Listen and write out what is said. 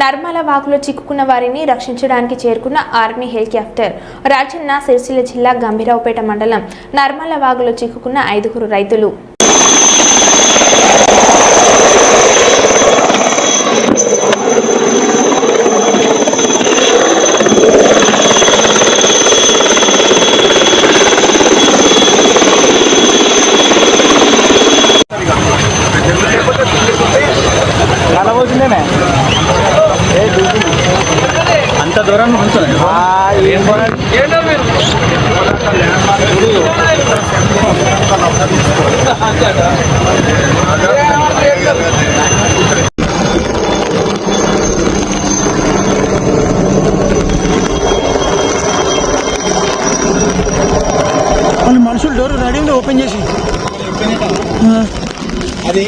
నర్మల వాగులో చిక్కుకున్న వారిని రక్షించడానికి చేరుకున్న ఆర్మీ హెలికాప్టర్ రాజన్న సిరిసిల్ల జిల్లా గంభీరావుపేట మండలం నర్మల వాగులో చిక్కుకున్న ఐదుగురు రైతులు. దూరం ఉంచండి. మనుషులు డోర్ రెడీ ఓపెన్ చేసి. అది